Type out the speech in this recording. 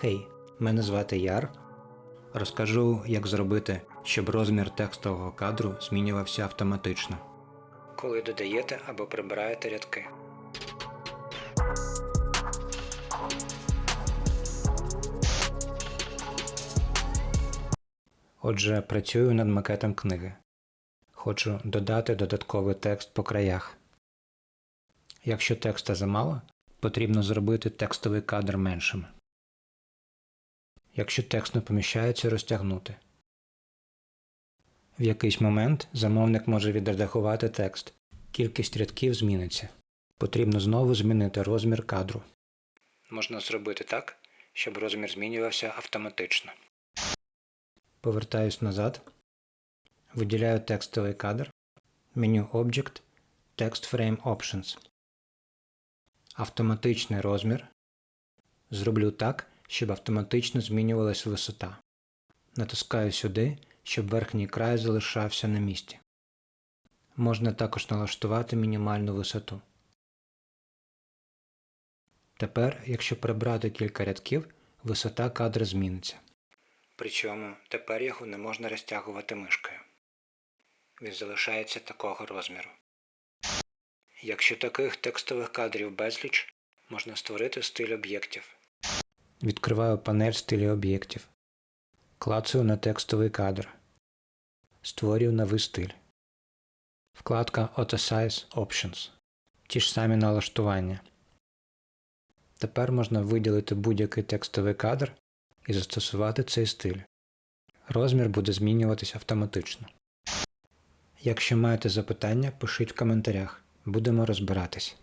Хей, мене звати Яр. Розкажу, як зробити, щоб розмір текстового кадру змінювався автоматично. Коли додаєте або прибираєте рядки. Отже, працюю над макетом книги. Хочу додати додатковий текст по краях. Якщо текста замало, потрібно зробити текстовий кадр меншим. Якщо текст не поміщається, розтягнути. В якийсь момент замовник може відредагувати текст. Кількість рядків зміниться. Потрібно знову змінити розмір кадру. Можна зробити так, щоб розмір змінювався автоматично. Повертаюсь назад. Виділяю текстовий кадр. Меню Object. Text Frame Options. Автоматичний розмір. Зроблю так, щоб автоматично змінювалась висота. Натискаю сюди, щоб верхній край залишався на місці. Можна також налаштувати мінімальну висоту. Тепер, якщо прибрати кілька рядків, висота кадра зміниться. Причому тепер його не можна розтягувати мишкою. Він залишається такого розміру. Якщо таких текстових кадрів безліч, можна створити стиль об'єктів. Відкриваю панель стилі об'єктів. Клацаю на текстовий кадр. Створюю новий стиль. Вкладка Auto Size Options. Ті ж самі налаштування. Тепер можна виділити будь-який текстовий кадр і застосувати цей стиль. Розмір буде змінюватись автоматично. Якщо маєте запитання, пишіть в коментарях. Будемо розбиратись.